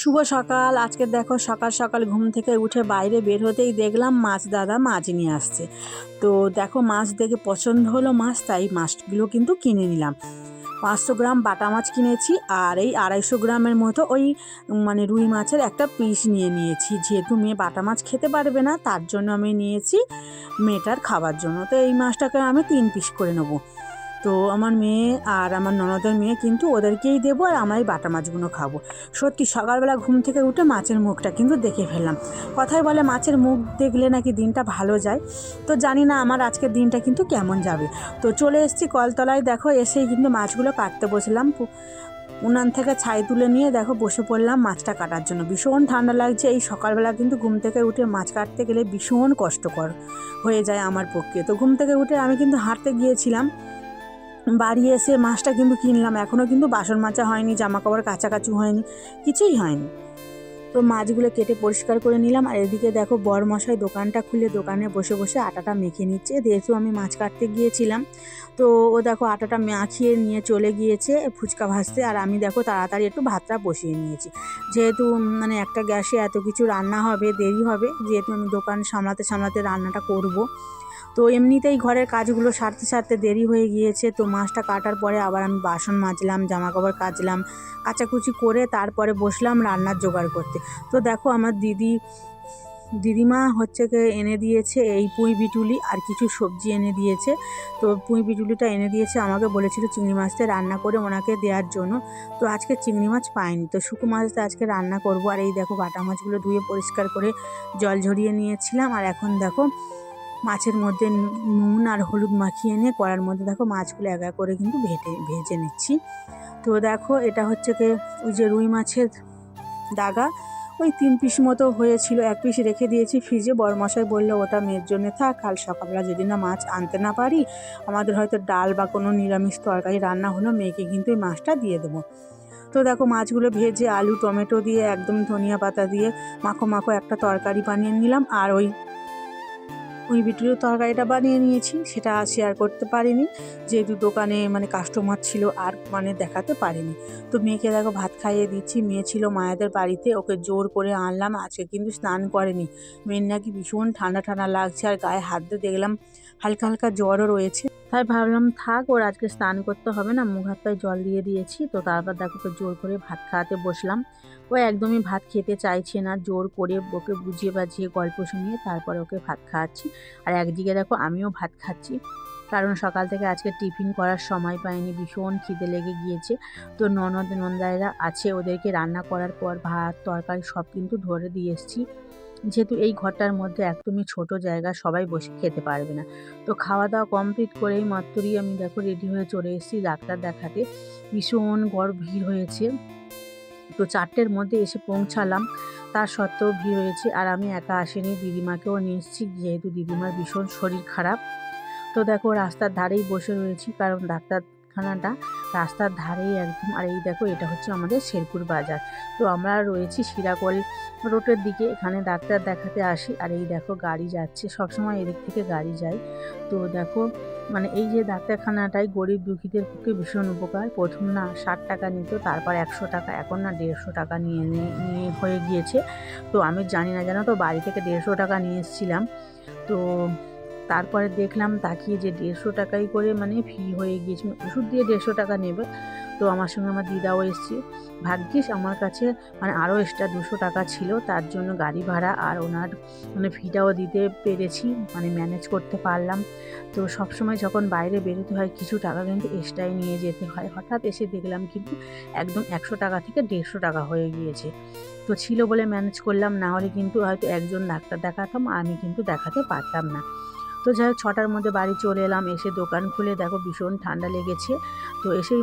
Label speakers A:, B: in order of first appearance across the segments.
A: শুভ সকাল। আজকে দেখো সকাল সকাল ঘুম থেকে উঠে বাইরে বের হতেই দেখলাম মাছ দাদা মাছ নিয়ে আসছে। তো দেখো মাছ দেখে পছন্দ হলো মাছ, তাই মাছগুলো কিন্তু কিনে নিলাম। পাঁচশো গ্রাম বাটা মাছ কিনেছি আর এই আড়াইশো গ্রামের মতো ওই মানে রুই মাছের একটা পিস নিয়ে নিয়েছি। যেহেতু মেয়ে বাটা মাছ খেতে পারবে না, তার জন্য আমি নিয়েছি মেয়েটার খাবার জন্য। তো এই মাছটাকে আমি তিন পিস করে নেব। তো আমার মেয়ে আর আমার ননদের মেয়ে কিন্তু ওদেরকেই দেবো আর আমরা বাটা মাছগুলো খাব। সত্যি সকালবেলা ঘুম থেকে উঠে মাছের মুখটা কিন্তু দেখে ফেললাম। কথাই বলে মাছের মুখ দেখলে নাকি দিনটা ভালো যায়। তো জানি না আমার আজকের দিনটা কিন্তু কেমন যাবে। তো চলে এসেছি কলতলায়। দেখো এসেই কিন্তু মাছগুলো কাটতে বসলাম। উনান থেকে ছাই তুলে নিয়ে দেখো বসে পড়লাম মাছটা কাটার জন্য। ভীষণ ঠান্ডা লাগছে। এই সকালবেলা কিন্তু ঘুম থেকে উঠে মাছ কাটতে গেলে ভীষণ কষ্টকর হয়ে যায় আমার পক্ষে। তো ঘুম থেকে উঠে আমি কিন্তু হাঁটতে গিয়েছিলাম। বাড়ি এসে মাছটা কিন্তু কিনলাম। এখনও কিন্তু বাসন মাছা হয়নি জামা কাপড় কাচাকাচু হয়নি, কিছুই হয়নি। তো মাছগুলো কেটে পরিষ্কার করে নিলাম। আর এদিকে দেখো বর মশাই দোকানটা খুলে দোকানে বসে বসে আটাটা মেখে নিচ্ছে। যেহেতু আমি মাছ কাটতে গিয়েছিলাম, তো ও দেখো আটাটা মাখিয়ে নিয়ে চলে গিয়েছে ফুচকা ভাজতে। আর আমি দেখো তাড়াতাড়ি একটু ভাতটা বসিয়ে নিয়েছি। যেহেতু মানে একটা গ্যাসে এত কিছু রান্না হবে, দেরি হবে, যেহেতু আমি দোকান সামলাতে সামলাতে রান্নাটা করব। তো এমনিতেই ঘরের কাজগুলো সারতে সারতে দেরি হয়ে গিয়েছে। তো মাছটা কাটার পরে আবার আমি বাসন মাজলাম জামা কাপড় কাচলাম, কাচাকুচি করে তারপরে বসলাম রান্নার জোগাড় করতে। তো দেখো আমার দিদি, দিদিমা হচ্ছে কে এনে দিয়েছে এই পুঁই বিটুলি আর কিছু সবজি এনে দিয়েছে। তো পুঁই বিটুলিটা এনে দিয়েছে, আমাকে বলেছিল চিংড়ি মাছটা রান্না করে ওনাকে দেওয়ার জন্য। তো আজকে চিংড়ি মাছ পাইনি, তো শুকো মাছটা আজকে রান্না করব। আর এই দেখো বাটা মাছগুলো ধুয়ে পরিষ্কার করে জল ঝরিয়ে নিয়েছিলাম। আর এখন দেখো মাছের মধ্যে নুন আর হলুদ মাখিয়ে নিয়ে কড়ার মধ্যে দেখো মাছগুলো একা করে কিন্তু ভেটে, ভেজে নিচ্ছি। তো দেখো এটা হচ্ছে কি ওই যে রুই মাছের দাগা। ওই তিন পিস মতো হয়েছিল, এক পিস রেখে দিয়েছি ফ্রিজে। বড়মশাই বলল, ওটা মেয়ের জন্য থাক, কাল সকালবেলা যদি না মাছ আনতে না পারি, আমাদের হয়তো ডাল বা কোনো নিরামিষ তরকারি রান্না হলো, মেয়েকে কিন্তু ওই মাছটা দিয়ে দেবো। তো দেখো, মাছগুলো ভেজে, আলু, টমেটো দিয়ে, একদম ধনিয়া পাতা দিয়ে মাখো মাখো একটা তরকারি বানিয়ে নিলাম। আর ওই ওই বিটুরের তরকারিটা বানিয়ে নিয়েছি, সেটা শেয়ার করতে পারিনি। যেহেতু দোকানে মানে কাস্টমার ছিল আর মানে দেখাতে পারিনি। তো মেয়েকে দেখো ভাত খাইয়ে দিচ্ছি। মেয়ে ছিল মায়েদের বাড়িতে, ওকে জোর করে আনলাম, আজকে কিন্তু স্নান করেনি। মেয়ের নাকি ভীষণ ঠান্ডা ঠান্ডা লাগছে আর গায়ে হাত দিয়ে দেখলাম হালকা হালকা জ্বরও রয়েছে। তাই ভাবলাম থাক, ওর আজকে স্নান করতে হবে না, মুখ হাত জল দিয়ে দিয়েছি, তো তারপর দেখো ওকে জোর করে ভাত খাওয়াতে বসলাম। ও একদমই ভাত খেতে চাইছে না, জোর করে ওকে বুঝিয়ে বাজিয়ে গল্প শুনিয়ে তারপরে ওকে ভাত খাওয়াচ্ছি। আর একদিকে দেখো আমিও ভাত খাচ্ছি, কারণ সকাল থেকে আজকে টিফিন করার সময় পাইনি, ভীষণ খিদে লেগে গিয়েছে। তো ননদ নন্দাইরা আছে, ওদেরকে রান্না করার পর ভাত, তরকারি সব কিন্তু ধরে দিয়ে এসেছি। যেহেতু এই ঘরটার মধ্যে একদমই ছোট জায়গা, সবাই বসে খেতে পারবে না। তো খাওয়া দাওয়া কমপ্লিট করেই মাত্রই আমি দেখো রেডি হয়ে চলে এসেছি ডাক্তার দেখাতে। ভীষণ গড় ভিড় হয়েছে। তো চারটের মধ্যে এসে পৌঁছালাম। তার সত্ত্বেও ভিড় হয়েছে আর আমি একা আসিনি। দিদিমাকেও নিয়ে এসেছি, যেহেতু দিদিমার ভীষণ শরীর খারাপ। তো দেখো রাস্তার ধারেই বসে রয়েছি কারণ ডাক্তারখানাটা রাস্তার ধারেই একদম। আর এই দেখো, এটা হচ্ছে আমাদের শেরপুর বাজার। তো আমরা রয়েছি শিরাকল রোডের দিকে। এখানে ডাক্তার দেখাতে আসি। আর এই দেখো, গাড়ি যাচ্ছে। সবসময় এদিক থেকে গাড়ি যায়। তো দেখো মানে এই যে ডাক্তারখানাটাই গরিব দুঃখীদের পক্ষে ভীষণ উপকার। প্রথম না ষাট টাকা নিত, তারপর একশো টাকা, এখন না দেড়শো টাকা নিয়ে নিয়ে হয়ে গিয়েছে। তো আমি জানি না, জানো তো, বাড়ি থেকে দেড়শো টাকা নিয়ে এসেছিলাম। তো তারপরে দেখলাম তাকিয়ে যে দেড়শো টাকাই করে মানে ফি হয়ে গিয়েছে, ওষুধ দিয়ে দেড়শো টাকা নেবে। তো আমার সঙ্গে আমার দিদাও এসেছে। ভাগ্যিস আমার কাছে মানে আরও এক্সট্রা দুশো টাকা ছিল, তার জন্য গাড়ি ভাড়া আর ওনার মানে ফিটাও দিতে পেরেছি মানে ম্যানেজ করতে পারলাম। তো সবসময় যখন বাইরে বেরোতে হয়, কিছু টাকা কিন্তু এক্সট্রাই নিয়ে যেতে হয়। হঠাৎ এসে দেখলাম কিন্তু একদম একশো টাকা থেকে দেড়শো টাকা হয়ে গিয়েছে। তো ছিল বলে ম্যানেজ করলাম, না হলে কিন্তু হয়তো একজন ডাক্তার দেখাতাম, আমি কিন্তু দেখাতে পারতাম না। তো যাই হোক, ছটার মধ্যে বাড়ি চলে এলাম, এসে দোকান খুলে দেখো ভীষণ ঠান্ডা লেগেছে। তো এসেই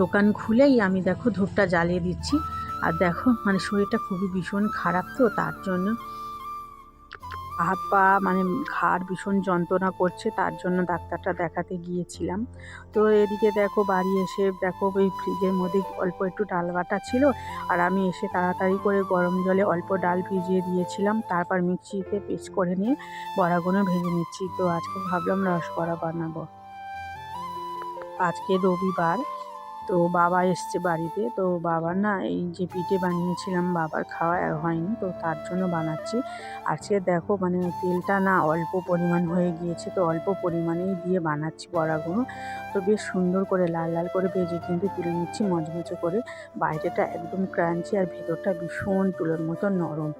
A: দোকান খুলেই আমি দেখো ধূপটা জ্বালিয়ে দিচ্ছি। আর দেখো মানে শরীরটা খুবই ভীষণ খারাপ তো, তার জন্য হাত পা মানে ঘাড় ভীষণ যন্ত্রণা করছে, তার জন্য ডাক্তারটা দেখাতে গিয়েছিলাম। তো এদিকে দেখো বাড়ি এসে দেখো ওই ফ্রিজের মধ্যে অল্প একটু ডাল বাটা ছিল, আর আমি এসে তাড়াতাড়ি করে গরম জলে অল্প ডাল ভিজিয়ে দিয়েছিলাম, তারপর মিক্সিতে পেস্ট করে নিয়ে বড়াগুলো ভেজে নিচ্ছি। তো আজকে ভাবলাম রসবড়া বানাবো। আজকে রবিবার তো বাবা এসছে বাড়িতে। তো বাবার না এই যে পিঠে বানিয়েছিলাম, বাবার খাওয়া হয়নি, তো তার জন্য বানাচ্ছি। আজকে দেখো মানে তেলটা না অল্প পরিমাণ হয়ে গিয়েছে, তো অল্প পরিমাণেই দিয়ে বানাচ্ছি বড়াগুলো তো বেশ সুন্দর করে লাল লাল করে ভেজে কিন্তু তুলে নিচ্ছি মচমচে করে। বাইরেটা একদম ক্রাঞ্চি আর ভেতরটা ভীষণ তুলোর মতো নরম।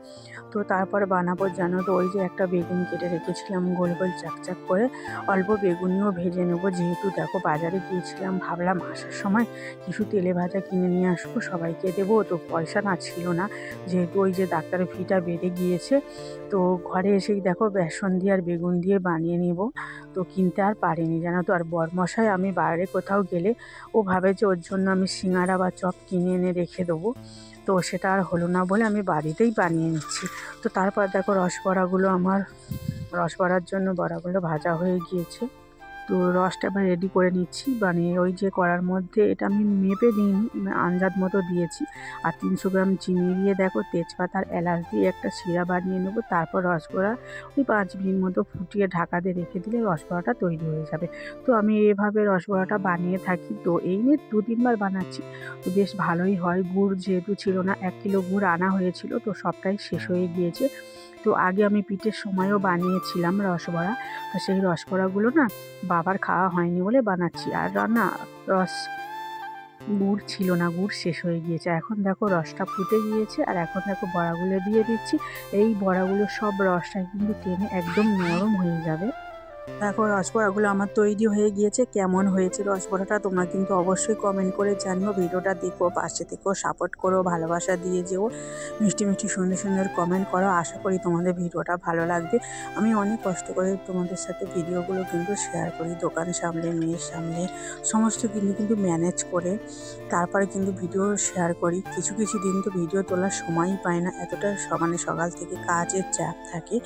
A: তো তারপরে বানাবো জানো তো, ওই যে একটা বেগুন কেটে রেখেছিলাম গোল গোল চাকচাক করে। অল্প বেগুনিও ভেজে নেব, যেহেতু দেখো বাজারে গিয়েছিলাম, ভাবলাম আসার সময় কিছু তেলে ভাজা কিনে নিয়ে আসব, সবাইকে দেবো। তো পয়সা না ছিল না, যেহেতু ওই যে ডাক্তারের ফিটা বেড়ে গিয়েছে, তো ঘরে এসেই দেখো বেসন দিয়ে আর বেগুন দিয়ে বানিয়ে নেব। তো কিনতে আর পারিনি, জানো তো। আর বরমশাই আমি বাইরে কোথাও গেলে ও ভাবে যে ওর জন্য আমি সিঙ্গারা বা চপ কিনে এনে রেখে দেবো। তো সেটা আর হলো না বলে আমি বাড়িতেই বানিয়ে নিচ্ছি। তো তারপর দেখো রসবড়াগুলো আমার, রসবড়ার জন্য বড়াগুলো ভাজা হয়ে গিয়েছে। তো রসটা এবার রেডি করে নিচ্ছি। মানে ওই যে করার মধ্যে এটা আমি মেপে দিইনি আন্দাজ মতো দিয়েছি। আর তিনশো গ্রাম চিনি দিয়ে দেখো তেজপাতার এলাচ দিয়ে একটা শিরা বানিয়ে নেব, তারপর রসগোড়া ওই পাঁচ মিনিট মতো ফুটিয়ে ঢাকা দিয়ে রেখে দিলে রসগোড়াটা তৈরি হয়ে যাবে। তো আমি এভাবে রসগোড়াটা বানিয়ে থাকি। তো এই নিয়ে দু তিনবার বানাচ্ছি। তো বেশ ভালোই হয়। গুড় যেহেতু ছিল না, এক কিলো গুড় আনা হয়েছিল, তো সবটাই শেষ হয়ে গিয়েছে। তো আগে আমি পিঠের সময়ও বানিয়েছিলাম রসবড়া। তো সেই রসবড়াগুলো না বাবার খাওয়া হয়নি বলে বানাচ্ছি। আর রান্না রস গুড় ছিল না, গুড় শেষ হয়ে গিয়েছে। এখন দেখো রসটা ফুটে গিয়েছে আর এখন দেখো বড়াগুলো দিয়ে দিচ্ছি। এই বড়াগুলো সব রসটা কিন্তু টেনে একদম নরম হয়ে যাবে। দেখো রসবড়াগুলো আমার তৈরি হয়ে গিয়েছে, কেমন হয়েছে রসবড়াটা তোমরা কিন্তু অবশ্যই কমেন্ট করে জানিও। ভিডিওটা দেখো, পাশে থেকেও সাপোর্ট করো, ভালোবাসা দিয়ে যেও। মিষ্টি মিষ্টি সুন্দর সুন্দর কমেন্ট করো, আশা করি তোমাদের ভিডিওটা ভালো লাগবে। আমি অনেক কষ্ট করে তোমাদের সাথে ভিডিওগুলো কিন্তু শেয়ার করি, দোকান সামলে, মেয়ের সামলে, সমস্ত কিন্তু কিন্তু ম্যানেজ করে, তারপরে কিন্তু ভিডিও শেয়ার করি। কিছু কিছু দিন তো ভিডিও তোলার সময়ই পাই না, এতটা মানে সকাল থেকে কাজের চাপ থাকে।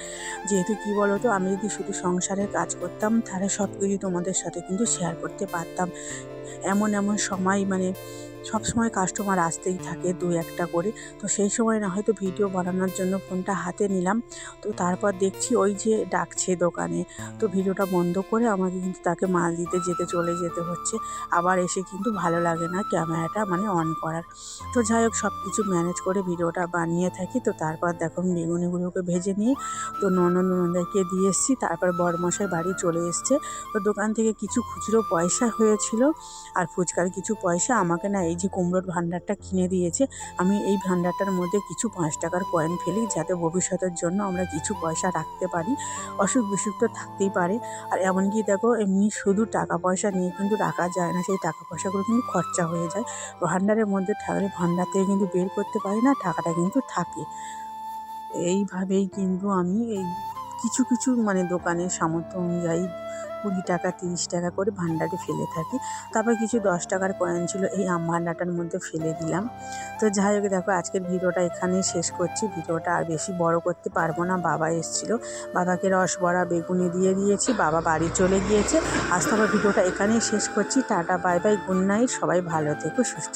A: যেহেতু কি বলো তো আমি যদি শুধু সংসারের কাজ করতাম তাহলে সব কিছু তোমাদের সাথে কিন্তু শেয়ার করতে পারতাম। এমন এমন সময় মানে সব সময় কাস্টমার আসতেই থাকে দু একটা করে। তো সেই সময় না হয়তো ভিডিও বানানোর জন্য ফোনটা হাতে নিলাম। তো তারপর দেখছি ওই যে ডাকছে দোকানে। তো ভিডিওটা বন্ধ করে আমাকে কিন্তু তাকে মাল দিতে, যেতে, চলে যেতে হচ্ছে। আবার এসে কিন্তু ভালো লাগে না ক্যামেরাটা মানে অন করার। তো যাই হোক সব কিছু ম্যানেজ করে ভিডিওটা বানিয়ে থাকি। তো তারপর দেখো বেগুনিগুলোকে ভেজে নিয়ে তো ননদ ননদাইকে দিয়ে এসেছি। তারপর বড়মশাই বাড়ি চলে এসছে। তো দোকান থেকে কিছু খুচরো পয়সা হয়েছিল। আর ফুচকার কিছু পয়সা আমাকে না এই যে কুমড়োর ভাণ্ডারটা কিনে দিয়েছে, আমি এই ভাণ্ডারটার মধ্যে কিছু পাঁচ টাকার কয়েন ফেলি যাতে ভবিষ্যতের জন্য আমরা কিছু পয়সা রাখতে পারি। অসুখ বিসুখ তো থাকতেই পারে। আর এমনকি দেখো, এমনি শুধু টাকা পয়সা নিয়ে কিন্তু রাখা যায় না, সেই টাকা পয়সাগুলো কিন্তু খরচা হয়ে যায়। ভাণ্ডারের মধ্যে থাকলে ভাণ্ডার থেকে কিন্তু বের করতে পারি না, টাকাটা কিন্তু থাকে। এইভাবেই কিন্তু আমি এই কিছু কিছু মানে দোকানের সামর্থ্য অনুযায়ী কুড়ি টাকা, তিরিশ টাকা করে ভাণ্ডারে ফেলে থাকি। তারপর কিছু দশ টাকার কয়েন ছিল, এই আম ভাণ্ডারটার মধ্যে ফেলে দিলাম। তো যাই হোক, দেখো, আজকের ভিডিওটা এখানেই শেষ করছি। ভিডিওটা আর বেশি বড় করতে পারব না। বাবা এসেছিল। বাবাকে রস বড়া বেগুনি দিয়ে দিয়েছি। বাবা বাড়ি চলে গিয়েছে। আজ তবে ভিডিওটা এখানেই শেষ করছি। Tata, bye bye, good night. সবাই ভালো থেকো, সুস্থ